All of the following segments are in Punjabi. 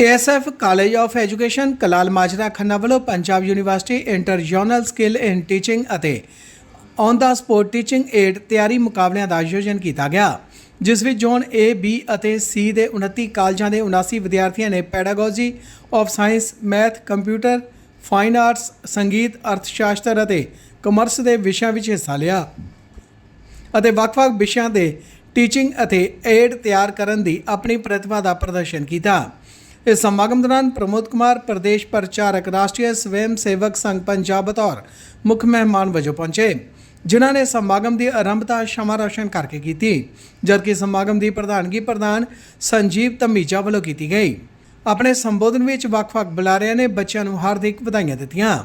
ASF college of education Kalal Majra Khanna ਵੱਲੋਂ Punjab university inter general skill in teaching ਅਤੇ on the spot teaching aid ਤਿਆਰੀ ਮੁਕਾਬਲਿਆਂ ਦਾ ਆਯੋਜਨ ਕੀਤਾ ਗਿਆ ਜਿਸ ਵਿੱਚ ਜ਼ੋਨ A, B ਅਤੇ C ਦੇ 29 ਕਾਲਜਾਂ ਦੇ 79 ਵਿਦਿਆਰਥੀਆਂ ਨੇ pedagogy of science, math, computer, fine arts, ਸੰਗੀਤ, ਅਰਥ ਸ਼ਾਸਤਰ ਅਤੇ ਕਮਰਸ ਦੇ ਵਿਸ਼ਿਆਂ ਵਿੱਚ ਹਿੱਸਾ ਲਿਆ ਅਤੇ ਵੱਖ-ਵੱਖ ਵਿਸ਼ਿਆਂ ਦੇ ਟੀਚਿੰਗ ਅਤੇ ਏਡ ਤਿਆਰ ਕਰਨ ਦੀ ਆਪਣੀ ਪ੍ਰਤਿਭਾ ਦਾ ਪ੍ਰਦਰਸ਼ਨ ਕੀਤਾ। ਇਸ ਸਮਾਗਮ ਦੌਰਾਨ ਪ੍ਰਮੋਦ ਕੁਮਾਰ, ਪ੍ਰਦੇਸ਼ ਪ੍ਰਚਾਰਕ, ਰਾਸ਼ਟਰੀ ਸਵੈਮ ਸੇਵਕ ਸੰਘ ਪੰਜਾਬ ਬਤੌਰ ਮੁੱਖ ਮਹਿਮਾਨ ਵਜੋਂ ਪਹੁੰਚੇ, ਜਿਨ੍ਹਾਂ ਨੇ ਸਮਾਗਮ ਦੀ ਆਰੰਭਤਾ ਸ਼ਮਾ ਰੋਸ਼ਨ ਕਰਕੇ ਕੀਤੀ, ਜਦਕਿ ਸਮਾਗਮ ਦੀ ਪ੍ਰਧਾਨਗੀ ਪ੍ਰਧਾਨ ਸੰਜੀਵ ਧਮੀਜਾ ਵੱਲੋਂ ਕੀਤੀ ਗਈ। ਆਪਣੇ ਸੰਬੋਧਨ ਵਿੱਚ ਵੱਖ-ਵੱਖ ਬੁਲਾਰਿਆਂ ਨੇ ਬੱਚਿਆਂ ਨੂੰ ਹਾਰਦਿਕ ਵਧਾਈਆਂ ਦਿੱਤੀਆਂ।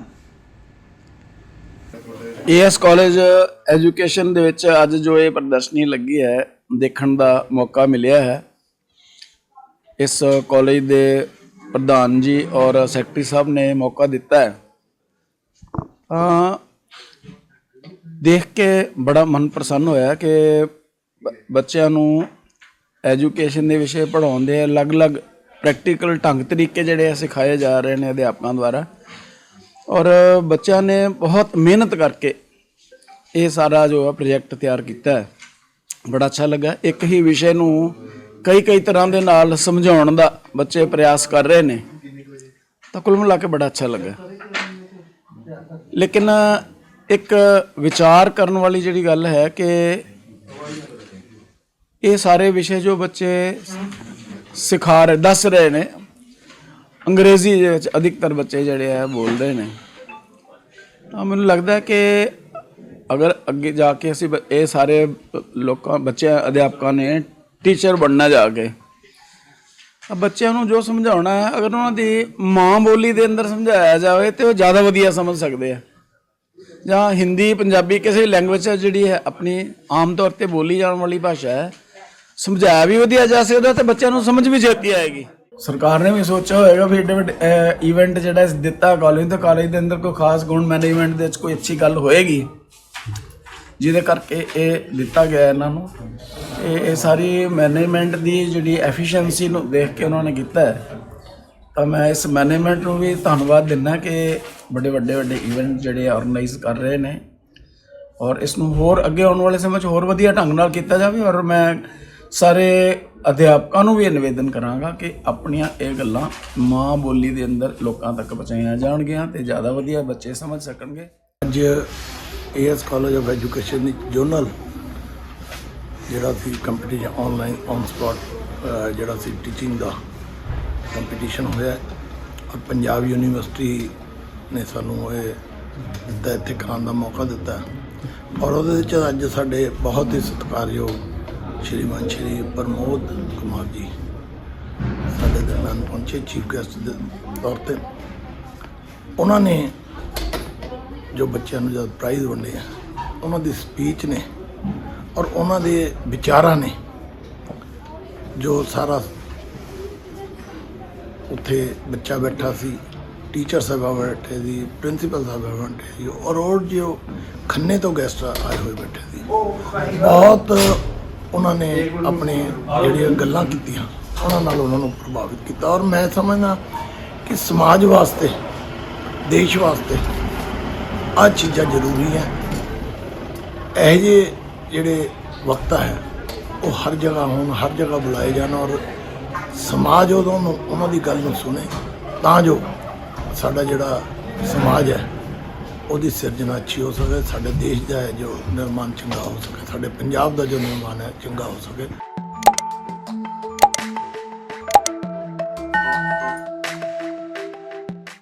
ਏਐਸ ਕਾਲਜ ਐਜੂਕੇਸ਼ਨ ਦੇ ਵਿੱਚ ਅੱਜ ਜੋ ਇਹ ਪ੍ਰਦਰਸ਼ਨੀ ਲੱਗੀ ਹੈ, ਦੇਖਣ ਦਾ ਮੌਕਾ ਮਿਲਿਆ ਹੈ ਇਸ ਕਾਲਜ ਦੇ ਪ੍ਰਧਾਨ ਜੀ ਔਰ ਸੈਕਟਰੀ ਸਾਹਿਬ ਨੇ ਮੌਕਾ ਦਿੱਤਾ ਹੈ। ਤਾਂ ਦੇਖ ਕੇ ਬੜਾ ਮਨ ਪ੍ਰਸੰਨ ਹੋਇਆ ਕਿ ਬੱਚਿਆਂ ਨੂੰ ਐਜੂਕੇਸ਼ਨ ਦੇ ਵਿਸ਼ੇ ਪੜਾਉਣ ਦੇ ਅਲੱਗ-ਅਲੱਗ ਪ੍ਰੈਕਟੀਕਲ ਢੰਗ ਤਰੀਕੇ ਜਿਹੜੇ ਆ ਸਿਖਾਏ ਜਾ ਰਹੇ ਨੇ ਅਧਿਆਪਕਾਂ ਦੁਆਰਾ। ਔਰ ਬੱਚਿਆਂ ਨੇ ਬਹੁਤ ਮਿਹਨਤ ਕਰਕੇ ਇਹ ਸਾਰਾ ਜੋ ਹੈ ਪ੍ਰੋਜੈਕਟ ਤਿਆਰ ਕੀਤਾ ਹੈ। ਬੜਾ ਅੱਛਾ ਲੱਗਾ। ਇੱਕ ਹੀ ਵਿਸ਼ੇ ਨੂੰ ਕਈ ਕਈ ਤਰ੍ਹਾਂ ਦੇ ਨਾਲ ਸਮਝਾਉਣ ਦਾ ਬੱਚੇ ਪ੍ਰਯਾਸ ਕਰ ਰਹੇ ਨੇ। ਤਾਂ ਕੁੱਲ ਮਿਲਾ ਕੇ ਬੜਾ ਅੱਛਾ ਲੱਗਾ। ਲੇਕਿਨ ਇੱਕ ਵਿਚਾਰ ਕਰਨ ਵਾਲੀ ਜਿਹੜੀ ਗੱਲ ਹੈ ਕਿ ਇਹ ਸਾਰੇ ਵਿਸ਼ੇ ਜੋ ਬੱਚੇ ਸਿਖਾ ਰਹੇ, ਦੱਸ ਰਹੇ ਨੇ, ਅੰਗਰੇਜ਼ੀ ਦੇ ਵਿੱਚ ਅਧਿਕਤਰ ਬੱਚੇ ਜਿਹੜੇ ਆ ਬੋਲਦੇ ਨੇ। ਤਾਂ ਮੈਨੂੰ ਲੱਗਦਾ ਕਿ ਅਗਰ ਅੱਗੇ ਜਾ ਕੇ ਅਸੀਂ ਬ- ਇਹ ਸਾਰੇ ਲੋਕਾਂ, ਬੱਚਿਆਂ, ਅਧਿਆਪਕਾਂ ਨੇ ਟੀਚਰ ਬਣਨਾ ਜਾ ਕੇ। ਬੱਚਿਆਂ ਨੂੰ ਜੋ ਸਮਝਾਉਣਾ ਹੈ ਅਗਰ ਉਹਨਾਂ ਦੀ ਮਾਂ ਬੋਲੀ ਦੇ ਅੰਦਰ ਸਮਝਾਇਆ ਜਾਵੇ ਤੇ ਉਹ ਜ਼ਿਆਦਾ ਵਧੀਆ ਸਮਝ ਸਕਦੇ ਆ। ਜਾਂ ਹਿੰਦੀ ਪੰਜਾਬੀ ਕਿਸੇ ਲੈਂਗੁਏਜ ਜਿਹੜੀ ਹੈ ਆਪਣੀ ਆਮ ਤੌਰ ਤੇ ਬੋਲੀ ਜਾਣ ਵਾਲੀ ਭਾਸ਼ਾ ਹੈ ਸਮਝਾਇਆ ਵੀ ਵਧੀਆ ਜਾ ਸਕਦਾ ਤੇ ਬੱਚਿਆਂ ਨੂੰ ਸਮਝ ਵੀ ਛੇਤੀ ਆਏਗੀ। ਸਰਕਾਰ ਨੇ ਵੀ ਸੋਚਿਆ ਹੋਏਗਾ ਵੀ ਏਡੇ ਵੱਡੇ ਇਵੈਂਟ ਜਿਹੜਾ ਇਸ ਦਿੱਤਾ ਕਾਲਜ ਤੇ ਕਾਲਜ ਦੇ ਅੰਦਰ ਕੋਈ ਖਾਸ ਗੁਣ ਮੈਨੇਜਮੈਂਟ ਦੇ ਵਿੱਚ ਕੋਈ ਅੱਛੀ ਗੱਲ ਹੋਏਗੀ। ਜਿਹਦੇ ਕਰਕੇ ਇਹ ਦਿੱਤਾ ਗਿਆ ਇਹਨਾਂ ਨੂੰ। ਇਹ ਇਹ ਸਾਰੀ ਮੈਨੇਜਮੈਂਟ ਦੀ ਜਿਹੜੀ ਐਫੀਸ਼ੀਐਂਸੀ ਨੂੰ ਦੇਖ ਕੇ ਉਹਨਾਂ ਨੇ ਕੀਤਾ ਤਾਂ ਮੈਂ ਇਸ ਮੈਨੇਜਮੈਂਟ ਨੂੰ ਵੀ ਧੰਨਵਾਦ ਦਿੰਦਾ ਕਿ ਬੜੇ ਵੱਡੇ ਵੱਡੇ ਇਵੈਂਟ ਜਿਹੜੇ ਆਰਗੇਨਾਈਜ਼ ਕਰ ਰਹੇ ਨੇ। ਔਰ ਇਸ ਨੂੰ ਹੋਰ ਅੱਗੇ ਆਉਣ ਵਾਲੇ ਸਮੇਂ 'ਚ ਹੋਰ ਵਧੀਆ ਢੰਗ ਨਾਲ ਕੀਤਾ ਜਾਵੇ। ਔਰ ਮੈਂ ਸਾਰੇ ਅਧਿਆਪਕਾਂ ਨੂੰ ਵੀ ਨਿਵੇਦਨ ਕਰਾਂਗਾ ਕਿ ਆਪਣੀਆਂ ਇਹ ਗੱਲਾਂ ਮਾਂ ਬੋਲੀ ਦੇ ਅੰਦਰ ਲੋਕਾਂ ਤੱਕ ਪਹੁੰਚਾਈਆਂ ਜਾਣਗੀਆਂ ਤੇ ਜ਼ਿਆਦਾ ਵਧੀਆ ਬੱਚੇ ਸਮਝ ਸਕਣਗੇ। ਅੱਜ ਏਐਸ ਕਾਲਜ ਆਫ ਐਜੂਕੇਸ਼ਨ ਦੀ ਜੋਨਲ ਜਿਹੜਾ ਸੀ ਕੰਪੀਟੀਸ਼ਨ ਆਨਲਾਈਨ ਔਨ ਸਪੌਟ ਜਿਹੜਾ ਸੀ ਟੀਚਿੰਗ ਦਾ ਕੰਪੀਟੀਸ਼ਨ ਹੋਇਆ। ਔਰ ਪੰਜਾਬ ਯੂਨੀਵਰਸਿਟੀ ਨੇ ਸਾਨੂੰ ਇਹ ਦਿੱਤਾ, ਇੱਥੇ ਖਾਣ ਦਾ ਮੌਕਾ ਦਿੱਤਾ। ਔਰ ਉਹਦੇ ਵਿੱਚ ਅੱਜ ਸਾਡੇ ਬਹੁਤ ਹੀ ਸਤਿਕਾਰਯੋਗ ਸ਼੍ਰੀਮਾਨ ਸ਼੍ਰੀ ਪ੍ਰਮੋਦ ਕੁਮਾਰ ਜੀ ਸਾਡੇ ਦਰਮਿਆਨ ਪਹੁੰਚੇ ਚੀਫ ਗੈਸਟ ਦੇ ਤੌਰ ਤੇ। ਉਹਨਾਂ ਨੇ ਜੋ ਬੱਚਿਆਂ ਨੂੰ ਜਦ ਪ੍ਰਾਈਜ਼ ਵੰਡੇ ਆ, ਉਹਨਾਂ ਦੀ ਸਪੀਚ ਨੇ ਔਰ ਉਹਨਾਂ ਦੇ ਵਿਚਾਰਾਂ ਨੇ ਜੋ ਸਾਰਾ ਉੱਥੇ ਬੱਚਾ ਬੈਠਾ ਸੀ ਟੀਚਰ ਸਾਹਿਬਾਂ ਬੈਠੇ ਸੀ ਪ੍ਰਿੰਸੀਪਲ ਸਾਹਿਬਾਂ ਬੈਠੇ ਸੀ, ਔਰ ਉਹ ਜੋ ਖੰਨੇ ਤੋਂ ਗੈਸਟ ਆਏ ਹੋਏ ਬੈਠੇ ਸੀ, ਬਹੁਤ ਉਹਨਾਂ ਨੇ ਆਪਣੇ ਜਿਹੜੀਆਂ ਗੱਲਾਂ ਕੀਤੀਆਂ, ਉਹਨਾਂ ਨਾਲ ਉਹਨਾਂ ਨੂੰ ਪ੍ਰਭਾਵਿਤ ਕੀਤਾ। ਔਰ ਮੈਂ ਸਮਝਦਾ ਕਿ ਸਮਾਜ ਵਾਸਤੇ, ਦੇਸ਼ ਵਾਸਤੇ ਆ ਚੀਜ਼ਾਂ ਜ਼ਰੂਰੀ ਹੈ। ਇਹ ਜਿਹੇ ਜਿਹੜੇ ਵਕਤਾ ਹੈ, ਉਹ ਹਰ ਜਗ੍ਹਾ ਹੋਣ, ਹਰ ਜਗ੍ਹਾ ਬੁਲਾਏ ਜਾਣ ਔਰ ਸਮਾਜ ਉਦੋਂ ਉਹਨਾਂ ਦੀ ਗੱਲ ਨੂੰ ਸੁਣੇ, ਤਾਂ ਜੋ ਸਾਡਾ ਜਿਹੜਾ ਸਮਾਜ ਹੈ, ਉਹਦੀ ਸਿਰਜਣਾ ਅੱਛੀ ਹੋ ਸਕੇ, ਸਾਡੇ ਦੇਸ਼ ਦਾ ਹੈ ਜੋ ਨਿਰਮਾਣ ਚੰਗਾ ਹੋ ਸਕੇ, ਸਾਡੇ ਪੰਜਾਬ ਦਾ ਜੋ ਨਿਰਮਾਣ ਹੈ, ਚੰਗਾ ਹੋ ਸਕੇ।